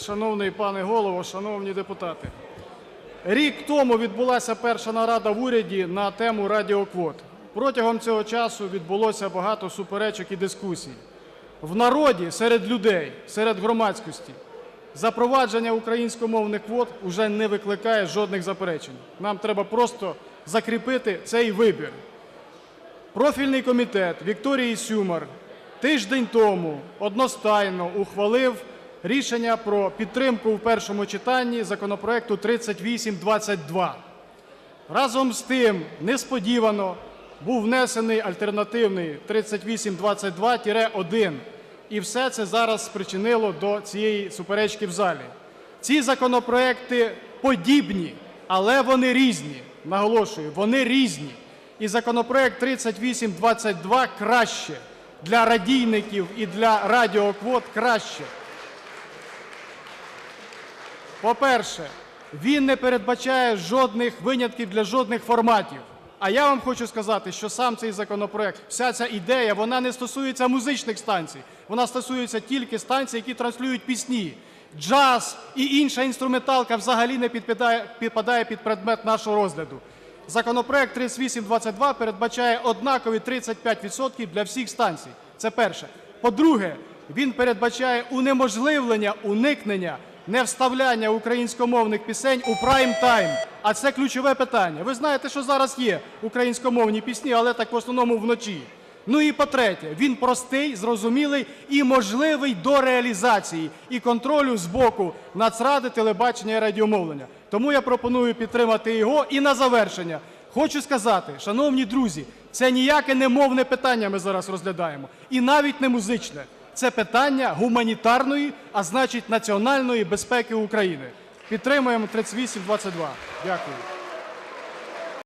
Шановний пане голово, шановні депутати, рік тому відбулася перша нарада в уряді на тему радіоквот. Протягом цього часу відбулося багато суперечок і дискусій. В народі, серед людей, серед громадськості запровадження українськомовних квот вже не викликає жодних заперечень. Нам треба просто закріпити цей вибір. Профільний комітет Вікторії Сюмар тиждень тому одностайно ухвалив рішення про підтримку в першому читанні законопроекту 3822. Разом з тим, несподівано був внесений альтернативний 3822-1. І все це зараз спричинило до цієї суперечки в залі. Ці законопроекти подібні, але вони різні. Наголошую, вони різні. І законопроект 3822 краще для радійників і для радіоквот краще. По-перше, він не передбачає жодних винятків для жодних форматів. А я вам хочу сказати, що сам цей законопроект, вся ця ідея, вона не стосується музичних станцій. Вона стосується тільки станцій, які транслюють пісні. Джаз і інша інструменталка взагалі не підпадає, під предмет нашого розгляду. Законопроект 3822 передбачає однакові 35% для всіх станцій. Це перше. По-друге, він передбачає унеможливлення уникнення невставляння українськомовних пісень у прайм-тайм. А це ключове питання. Ви знаєте, що зараз є українськомовні пісні, але так в основному вночі. Ну і по-третє, він простий, зрозумілий і можливий до реалізації і контролю з боку Нацради, телебачення і радіомовлення. Тому я пропоную підтримати його. І на завершення хочу сказати, шановні друзі, це ніяке не мовне питання ми зараз розглядаємо, і навіть не музичне. Це питання гуманітарної, а значить національної безпеки України. Підтримуємо 3822. Дякую.